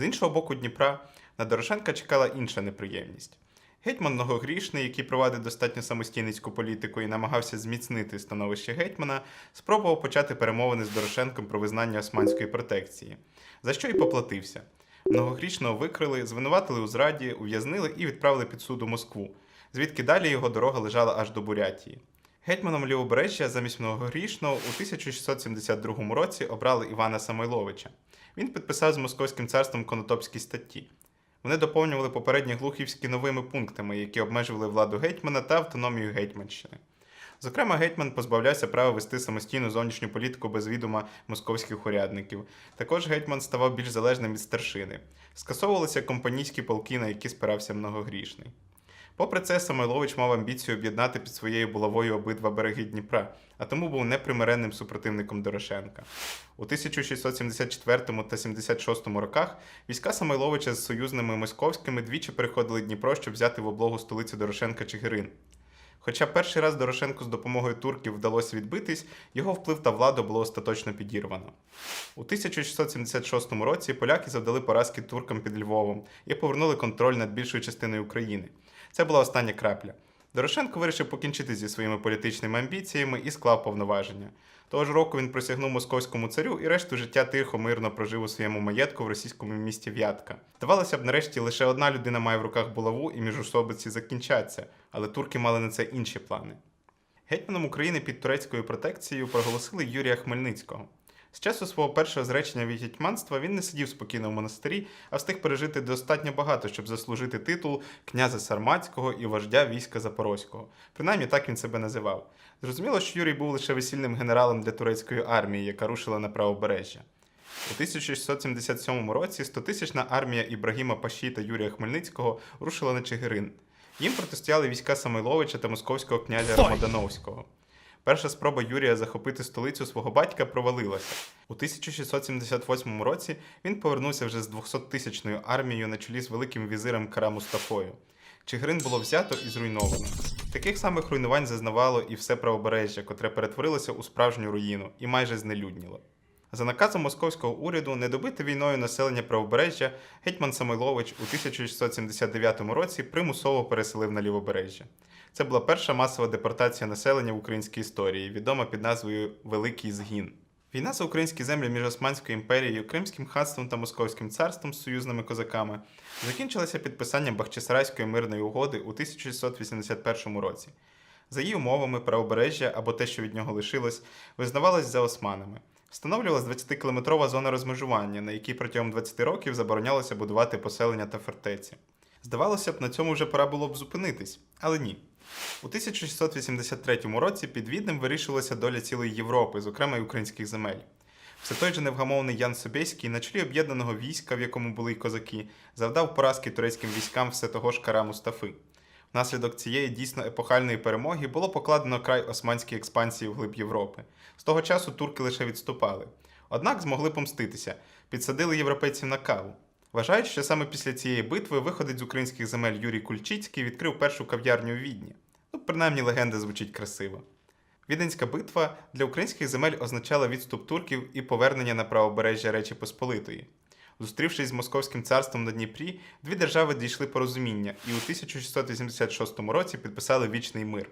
З іншого боку Дніпра на Дорошенка чекала інша неприємність. Гетьман многогрішний, який провадив достатньо самостійницьку політику і намагався зміцнити становище гетьмана, спробував почати перемовини з Дорошенком про визнання османської протекції, за що і поплатився. Многогрішного викрили, звинуватили у зраді, ув'язнили і відправили під суд у Москву, звідки далі його дорога лежала аж до Бурятії. Гетьманом Лівобережжя замість многогрішного у 1672 році обрали Івана Самойловича. Він підписав з Московським царством конотопські статті. Вони доповнювали попередні глухівські новими пунктами, які обмежували владу гетьмана та автономію Гетьманщини. Зокрема, гетьман позбавлявся права вести самостійну зовнішню політику без відома московських урядників. Також гетьман ставав більш залежним від старшини. Скасовувалися компанійські полки, на які спирався многогрішний. Попри це, Самойлович мав амбіцію об'єднати під своєю булавою обидва береги Дніпра, а тому був непримиренним супротивником Дорошенка. У 1674 та 76 роках війська Самойловича з союзними московськими двічі переходили Дніпро, щоб взяти в облогу столицю Дорошенка Чигирин. Хоча перший раз Дорошенку з допомогою турків вдалося відбитись, його вплив та владу було остаточно підірвано. У 1676 році поляки завдали поразки туркам під Львовом і повернули контроль над більшою частиною України. Це була остання крапля. Дорошенко вирішив покінчити зі своїми політичними амбіціями і склав повноваження. Того ж року він присягнув московському царю і решту життя тихо, мирно прожив у своєму маєтку в російському місті Вятка. Здавалося б, нарешті лише одна людина має в руках булаву і міжусобиці закінчаться, але турки мали на це інші плани. Гетьманом України під турецькою протекцією проголосили Юрія Хмельницького. З часу свого першого зречення від гетьманства він не сидів спокійно в монастирі, а встиг пережити достатньо багато, щоб заслужити титул князя Сарматського і вождя війська Запорозького. Принаймні так він себе називав. Зрозуміло, що Юрій був лише весільним генералом для турецької армії, яка рушила на правобережжя. У 1677 році 100-тисячна армія Ібрагіма Паші та Юрія Хмельницького рушила на Чигирин. Їм протистояли війська Самойловича та московського князя Ромодановського. Перша спроба Юрія захопити столицю свого батька провалилася. У 1678 році він повернувся вже з 200-тисячною армією на чолі з великим візирем Кара Мустафою. Чигирин було взято і зруйновано. Таких самих руйнувань зазнавало і все правобережжя, котре перетворилося у справжню руїну і майже знелюдніло. За наказом московського уряду не добити війною населення правобережжя гетьман Самойлович у 1679 році примусово переселив на лівобережжя. Це була перша масова депортація населення в українській історії, відома під назвою Великий Згін. Війна за українські землі між Османською імперією, Кримським ханством та Московським царством з союзними козаками закінчилася підписанням Бахчисарайської мирної угоди у 1681 році. За її умовами, правобережжя або те, що від нього лишилось, визнавалось за османами. Встановлювалась 20-кілометрова зона розмежування, на якій протягом 20 років заборонялося будувати поселення та фортеці. Здавалося б, на цьому вже пора було б зупинитись, але ні. У 1683 році під Віднем вирішилася доля цілої Європи, зокрема й українських земель. Все той же невгамовний Ян Собєський на чолі об'єднаного війська, в якому були й козаки, завдав поразки турецьким військам все того ж Кара Мустафи. Внаслідок цієї дійсно епохальної перемоги було покладено край османській експансії вглиб Європи. З того часу турки лише відступали. Однак змогли помститися, підсадили європейців на каву. Вважають, що саме після цієї битви виходить з українських земель Юрій Кульчицький відкрив першу кав'ярню у Відні. Ну, принаймні легенда звучить красиво. Віденська битва для українських земель означала відступ турків і повернення на правобережжя Речі Посполитої. Зустрівшись з Московським царством на Дніпрі, дві держави дійшли порозуміння і у 1686 році підписали вічний мир.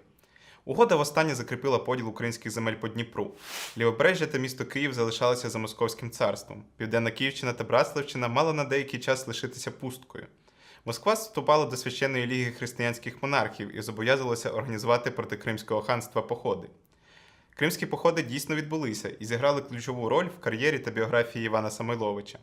Угода востаннє закріпила поділ українських земель по Дніпру. Лівобережжя та місто Київ залишалися за Московським царством. Південна Київщина та Братславщина мали на деякий час лишитися пусткою. Москва вступала до священної ліги християнських монархів і зобов'язувалася організувати проти Кримського ханства походи. Кримські походи дійсно відбулися і зіграли ключову роль в кар'єрі та біографії Івана Самойловича.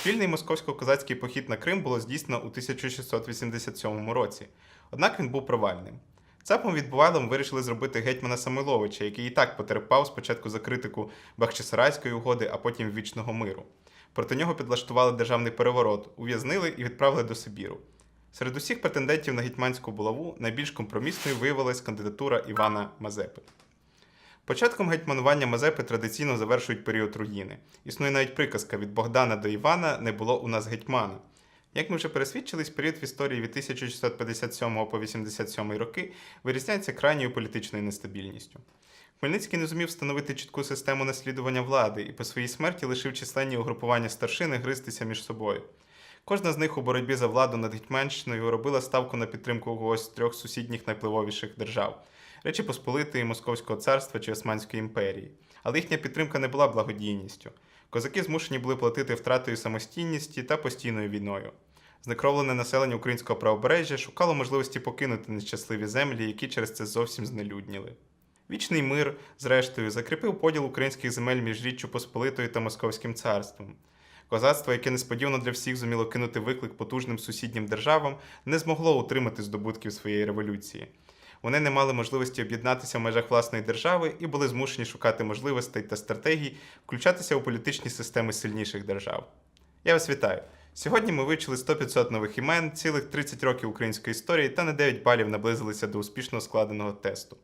Спільний московсько-козацький похід на Крим було здійснено у 1687 році, однак він був провальним. Цапом відбувалим вирішили зробити гетьмана Самойловича, який і так потерпав спочатку за критику Бахчисарайської угоди, а потім вічного миру. Проти нього підлаштували державний переворот, ув'язнили і відправили до Сибіру. Серед усіх претендентів на гетьманську булаву найбільш компромісною виявилась кандидатура Івана Мазепи. Початком гетьманування Мазепи традиційно завершують період руїни. Існує навіть приказка від Богдана до Івана не було у нас гетьмана. Як ми вже пересвідчились, період в історії від 1657 по 87 роки вирізняється крайньою політичною нестабільністю. Хмельницький не зумів встановити чітку систему наслідування влади і по своїй смерті лишив численні угрупування старшини гристися між собою. Кожна з них у боротьбі за владу над Гетьманщиною робила ставку на підтримку когось з трьох сусідніх найвпливовіших держав Речі Посполитої, Московського царства чи Османської імперії. Але їхня підтримка не була благодійністю. Козаки змушені були платити втратою самостійності та постійною війною. Знекровлене населення українського правобережжя шукало можливості покинути нещасливі землі, які через це зовсім знелюдніли. Вічний мир, зрештою, закріпив поділ українських земель між Річчю Посполитою та Московським царством. Козацтво, яке несподівано для всіх зуміло кинути виклик потужним сусіднім державам, не змогло утримати здобутків своєї революції. Вони не мали можливості об'єднатися в межах власної держави і були змушені шукати можливостей та стратегій, включатися у політичні системи сильніших держав. Я вас вітаю! Сьогодні ми вивчили 100-500 нових імен, цілих 30 років української історії та на 9 балів наблизилися до успішно складеного тесту.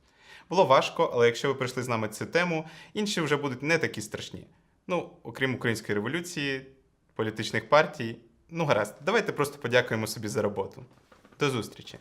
Було важко, але якщо ви пройшли з нами цю тему, інші вже будуть не такі страшні. Ну, окрім української революції, політичних партій. Ну, гаразд, давайте просто подякуємо собі за роботу. До зустрічі!